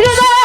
일어나!